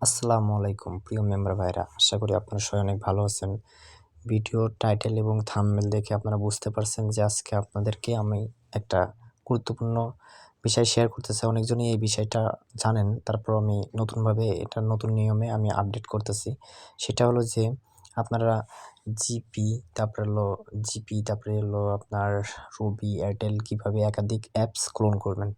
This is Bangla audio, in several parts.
আসসালামু আলাইকুম, প্রিয় মেম্বার ভাইরা। আশা করি আপনারা সবাই অনেক ভালো আছেন। ভিডিও টাইটেল এবং থাম্বনেল দেখে আপনারা বুঝতে পারছেন যে আজকে আপনাদেরকে আমি একটা গুরুত্বপূর্ণ বিষয় শেয়ার করতে চাই। অনেকজনই এই বিষয়টা জানেন তারপর আমি নতুনভাবে এটা নতুন নিয়মে আমি আপডেট করতেছি। সেটা হলো যে, আপনারা জিপি, তারপরে হলো জিপি, তারপরে হলো আপনার রুবি, এয়ারটেল কীভাবে একাধিক অ্যাপস ক্লোন করবেন।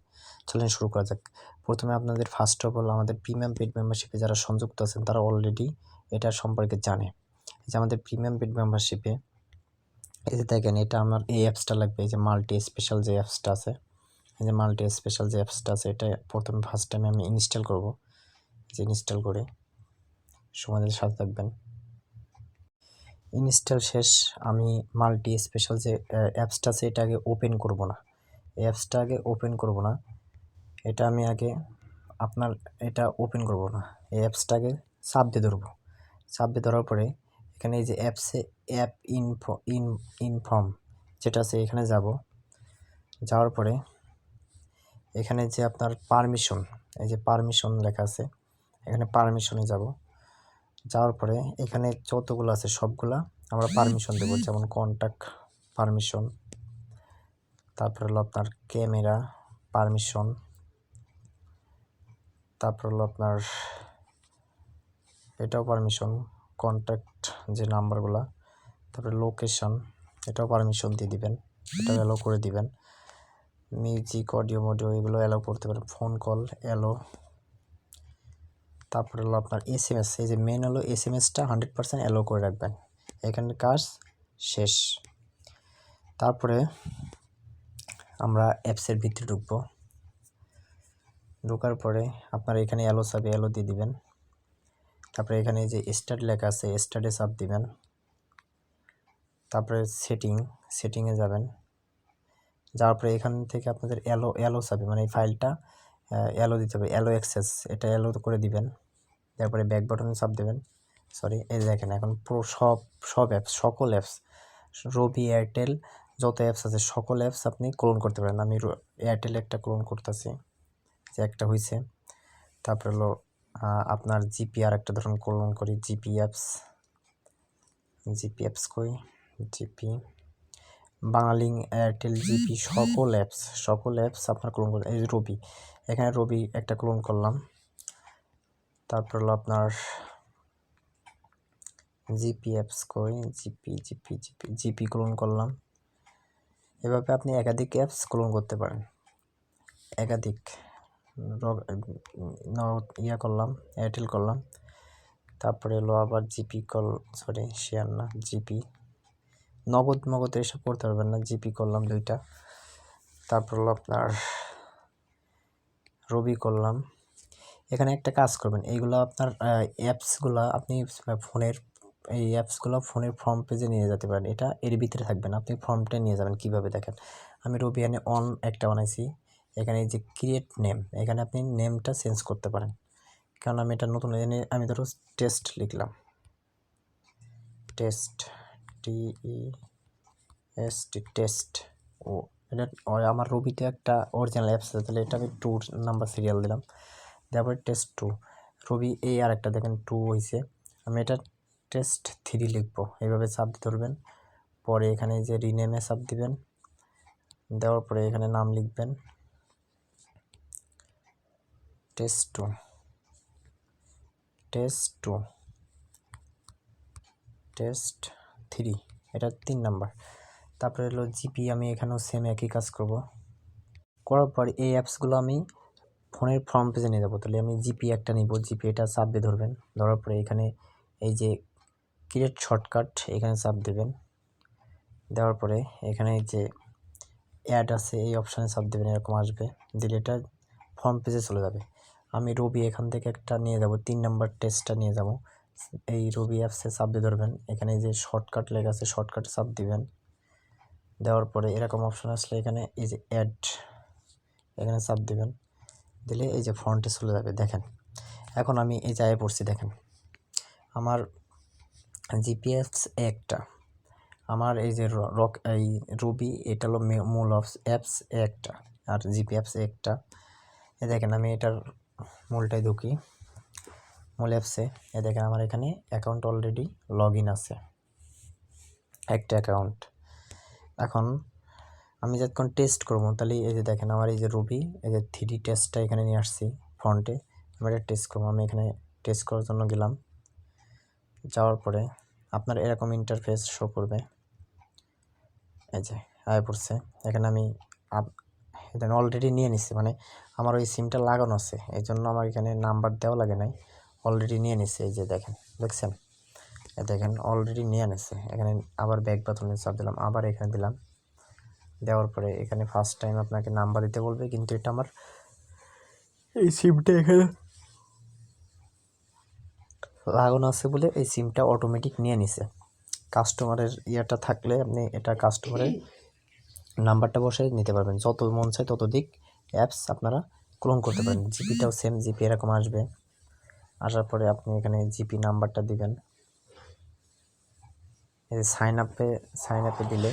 চলেন শুরু করা যাক। প্রথমে আপনাদের ফার্স্ট অফ অল আমাদের প্রিমিয়াম পেড মেম্বারশিপে যারা সংযুক্ত আছেন, তারা অলরেডি এটা সম্পর্কে জানে। যে আমাদের প্রিমিয়াম পেড মেম্বারশিপে এই যে দেখেন, এটা আমার এই অ্যাপসটা লাগবে, এই যে মাল্টি স্পেশাল যে অ্যাপসটা আছে, এই যে মাল্টি স্পেশাল যে অ্যাপসটা আছে, এটা প্রথমে ফার্স্ট টাইমে আমি ইনস্টল করব। যে ইনস্টল করে সমাজের সাথে থাকবেন। ইনস্টল শেষ, আমি মাল্টি স্পেশাল যে অ্যাপসটা আছে এটা আগে ওপেন করব না। অ্যাপসটা আগে ওপেন করব না। এটা আমি আগে আপনার, এটা ওপেন করব না। এই অ্যাপসটাকে চাপ দিয়ে ধরবো। চাপ দিয়ে ধরার পরে এখানে এই যে অ্যাপসে অ্যাপ ইনফো ইন ইনফর্ম যেটা আছে এখানে যাব। যাওয়ার পরে এখানে যে আপনার পারমিশন এই যে পারমিশন লেখা আছে, এখানে পারমিশনে যাব। যাওয়ার পরে এখানে যতগুলো আছে সবগুলা আমরা পারমিশন দেবো। যেমন কন্ট্যাক্ট পারমিশন তারপরে হলো আপনার ক্যামেরা পারমিশন তারপর হলো আপনার এটাও পারমিশন কন্ট্যাক্ট যে নাম্বারগুলো, তারপরে লোকেশন এটাও পারমিশন দিয়ে দিবেন। এটাও অ্যালো করে দিবেন। মিউজিক অডিও মডিও এগুলো অ্যালো করতে পারেন। ফোন কল অ্যালো তারপরে হলো আপনার এস এম এস এই যে মেন হলো এস এম এসটা হান্ড্রেড পার্সেন্ট অ্যালো করে রাখবেন। এখানে কাজ শেষ। তারপরে আমরা অ্যাপসের ভিতরে ঢুকবো। ঢোকার পরে আপনার এখানে অ্যালো সাবে অ্যালো দিয়ে দিবেন। তারপরে এখানে যে স্টার্ট লেখা আছে স্টার্টে সাব দিবেন। তারপরে সেটিং সেটিংয়ে যাবেন। যাওয়ার পরে এখান থেকে আপনাদের অ্যালো অ্যালো সাবে মানে এই ফাইলটা অ্যালো দিতে হবে অ্যালো অ্যাক্সেস এটা অ্যালো করে দিবেন। তারপরে ব্যাক বাটনে চাপ দেবেন। সরি এই দেখেন, এখন পুরো সব সব অ্যাপস সকল অ্যাপস রবি এয়ারটেল যত অ্যাপস আছে, সকল অ্যাপস আপনি ক্লোন করতে পারেন। আমি এয়ারটেল একটা ক্লোন করতেছি। একটা হয়েছে তারপর হলো আপনার জিপি আর একটা ধরুন ক্লোন করি, জিপি অ্যাপস। জিপি অ্যাপস করি জিপি। বাঙালি এয়ারটেল, জিপি, সকল অ্যাপস সকল অ্যাপস আপনার ক্লোন করেন এই রবি। এখানে রবি একটা ক্লোন করলাম। তারপর হলো আপনার জিপি অ্যাপস করি GP GP GP GP clone করলাম। এভাবে আপনি একাধিক অ্যাপস ক্লোন করতে পারেন। একাধিক। ইয়া করলাম, এয়ারটেল করলাম। তারপরে এলো আবার জিপি কল সরি শেয়ার না, জিপি। নগদ নগদ এসব করতে পারবেন না, জিপি করলাম দুইটা। তারপর হলো আপনার রবি করলাম। এখানে একটা কাজ করবেন, এইগুলো আপনার অ্যাপসগুলো আপনি ফোনের, এই অ্যাপসগুলো ফোনের ফর্ম পেজে নিয়ে যেতে পারেন। এটা এর ভিতরে থাকবেন আপনি ফর্মটা নিয়ে যাবেন কীভাবে দেখেন। আমি রবিয়ানে অন একটা বানাইছি। এখানে যে ক্রিয়েট নেম এখানে আপনি নেমটা চেঞ্জ করতে পারেন। কারণ আমি এটা নতুন এনে, আমি ধরো টেস্ট লিখলাম। Test T E S T test ও, এটা আমার রবিতে একটা অরিজিনাল অ্যাপস আছে, তাহলে এটা আমি টু নাম্বার সিরিয়াল দিলাম। তারপরে টেস্ট টু রবি এই আর একটা দেখেন টু হয়েছে আমি এটা টেস্ট থ্রি লিখব এইভাবে চাপ ধরবেন। পরে এখানে যে রিনেমে চাপ দিবেন। দেওয়ার পরে এখানে নাম লিখবেন। টেস্ট টেস্ট টেস্ট থ্রি, এটা তিন নাম্বার। তারপরে হলো জিপি, আমি এখানেও সেম একই কাজ করব। করার পর এই অ্যাপসগুলো আমি ফোনের ফর্ম পেজে নিয়ে যাব। তাহলে আমি জিপি একটা নিব, জিপি এটা চাপ দিয়ে ধরবেন। ধরার পরে এখানে এই যে ক্রিয়েট শর্টকাট এখানে চাপ দেবেন। দেওয়ার পরে এখানে যে অ্যাড আছে, এই অপশানে চাপ দেবেন, এরকম আসবে। দিলে এটা ফর্ম পেজে চলে যাবে। আমি রবি এখান থেকে একটা নিয়ে যাব, তিন নাম্বার টেস্টটা নিয়ে যাব। এই রবি অ্যাপসে চাপ দিয়ে ধরবেন, এখানে যে শর্টকাট লেখা আছে শর্টকাট চাপ দিবেন। দেওয়ার পরে এরকম অপশান আসলে এখানে এই যে অ্যাড এখানে চাপ দিবেন। দিলে এই যে ফ্রন্টে চলে যাবে, দেখেন। এখন আমি এই জায়গায় পড়ছি, দেখেন। আমার জিপিএস একটা, আমার এই যে রক এই রুবি এটা হলো মূল অফ অ্যাপস একটা, আর জিপিএফস একটা। দেখেন, আমি এটার মূলটাই ঢুকি। মূল অ্যাপসে। এ দেখেন আমার এখানে অ্যাকাউন্ট অলরেডি লগ ইন আছে। একটা অ্যাকাউন্ট এখন আমি যখন টেস্ট করব, তাহলে এই যে দেখেন আমার এই যে রুবি এই যে থ্রি টেস্টটা এখানে নিয়ে আসছি ফ্রন্টে এবার টেস্ট করব। আমি এখানে টেস্ট করার জন্য গেলাম। যাওয়ার পরে আপনার এরকম ইন্টারফেস শো করবে। এই যে, আয় পড়ছে। এখানে আমি এখানে অলরেডি নিয়ে নিছি মানে আমার ওই সিমটা লাগানো আছে, এই জন্য আমার এখানে নাম্বার দেওয়া লাগে নাই অলরেডি নিয়ে নিছে, এই যে দেখেন, দেখছেন? দেখেন অলরেডি নিয়ে নিছে, এখানে আবার ব্যাক বাথরুমে চাপ দিলাম, আবার এখানে দিলাম, দেওয়ার পরে এখানে ফার্স্ট টাইম আপনাকে নাম্বার দিতে বলবে, কিন্তু এটা আমার এই সিমটা এখানে লাগানো আছে বলে এই সিমটা অটোমেটিক নিয়ে নিছে। কাস্টমারের ইয়েটা থাকলে আপনি এটা কাস্টমারের নাম্বারটা বসে নিতে পারবেন। যত মন চায় তত দিক অ্যাপস আপনারা ক্লোন করতে পারেন। জিপিটাও সেম জিপি এরকম আসবে। আসার পরে আপনি এখানে জিপি নাম্বারটা দিবেন। এই সাইন আপে সাইন আপে দিলে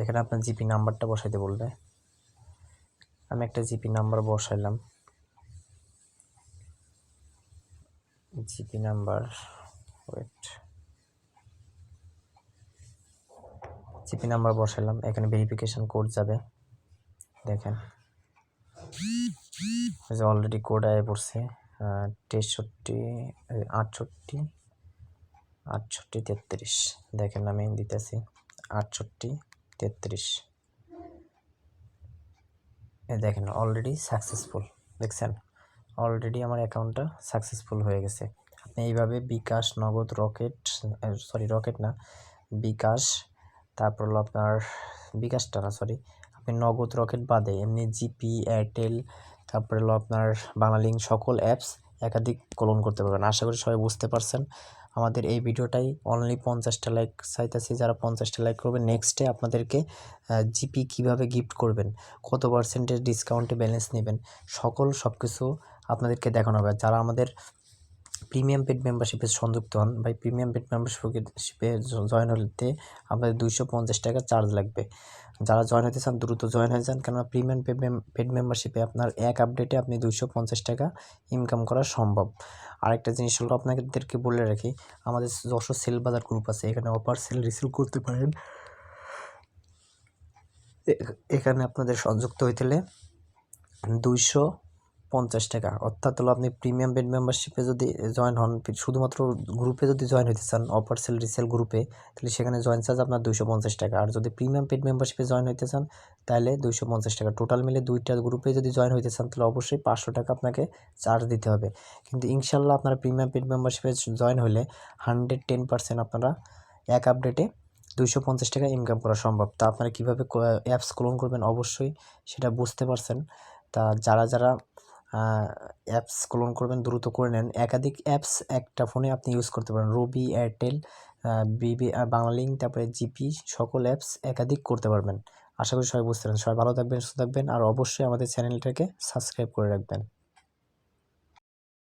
এখানে আপনার জিপি নাম্বারটা বসাইতে বলবে। আমি একটা GP number বসাইলাম। GP number wait GP number বসাইলাম এখানে ভেরিফিকেশন কোড যাবে। দেখেন। যে অলরেডি কোড আয় পড়ছে তেষট্টি আটষট্টি আটষট্টি, তেত্রিশ। দেখেন, আমি দিতেছি, আটষট্টি, তেত্রিশ। দেখেন অলরেডি সাকসেসফুল দেখছেন? অলরেডি আমার অ্যাকাউন্টটা সাকসেসফুল হয়ে গেছে। আপনি এইভাবে বিকাশ, নগদ, রকেট সরি রকেট না, বিকাশ তারপর হলো আপনার বিকাশটা না সরি আপনি নগদ রকেট বাদে এমনি জিপি এয়ারটেল তারপরে হলো আপনার বাংলালিঙ্ক সকল অ্যাপস একাধিক কলন করতে পারবেন। আশা করি সবাই বুঝতে পারছেন। আমাদের এই ভিডিওটাই অনলি পঞ্চাশটা লাইক চাইতেছি, যারা পঞ্চাশটা লাইক করবেন নেক্সটে আপনাদেরকে জিপি কীভাবে গিফট করবেন, কত পার্সেন্টেজ ডিসকাউন্টে ব্যালেন্স নেবেন, সকল সব কিছু আপনাদেরকে দেখানো হবে। যারা আমাদের প্রিমিয়াম পেড মেম্বারশিপে সংযুক্ত হন। বা প্রিমিয়াম পেড মেম্বারশিপে জয়েন হতে আপনাদের দুইশো পঞ্চাশ টাকা চার্জ লাগবে। যারা জয়েন হতে চান, দ্রুত জয়েন হয়ে যান। কেননা প্রিমিয়াম পেড পেড মেম্বারশিপে আপনার এক আপডেটে আপনি দুইশো পঞ্চাশ টাকা ইনকাম করা সম্ভব। আরেকটা জিনিস হলো আপনাদেরকে বলে রাখি, আমাদের যশোর সেল বাজার গ্রুপ আছে, এখানে অফার সেল রিসেল করতে পারেন। এখানে আপনাদের সংযুক্ত হইতে দুইশো পঞ্চাশ টাকা। অর্থাৎ হলো আপনি প্রিমিয়াম পেড মেম্বারশিপে যদি জয়েন হন, শুধুমাত্র গ্রুপে যদি জয়েন হতে চান অফার সেল রিসেল গ্রুপে তাহলে সেখানে জয়েন চার্জ আপনার দুইশো পঞ্চাশ টাকা। আর যদি প্রিমিয়াম পেড মেম্বারশিপে জয়েন হতে চান, তাহলে দুইশো পঞ্চাশ টাকা। টোটাল মিলে দুইটা গ্রুপে যদি জয়েন হতে চান, তাহলে অবশ্যই পাঁচশো টাকা আপনাকে চার্জ দিতে হবে। কিন্তু ইনশাল্লাহ আপনারা প্রিমিয়াম পেড মেম্বারশিপে জয়েন হলে হান্ড্রেড টেন পার্সেন্ট আপনারা এক আপডেটে দুইশো পঞ্চাশ টাকা ইনকাম করা সম্ভব। তা আপনারা কীভাবে অ্যাপস ক্লোন করবেন? অবশ্যই সেটা বুঝতে পারছেন। তা যারা যারা অ্যাপস ক্লোন করবেন, দ্রুত করে নেন। একাধিক অ্যাপস একটা ফোনে আপনি ইউজ করতে পারেন। রবি এয়ারটেল বিবি বাংলালিঙ্ক তারপরে জিপি সকল অ্যাপস একাধিক করতে পারবেন। আশা করি সবাই বুঝতে পারেন সবাই ভালো থাকবেন, সুস্থ থাকবেন, আর অবশ্যই আমাদের চ্যানেলটাকে সাবস্ক্রাইব করে রাখবেন।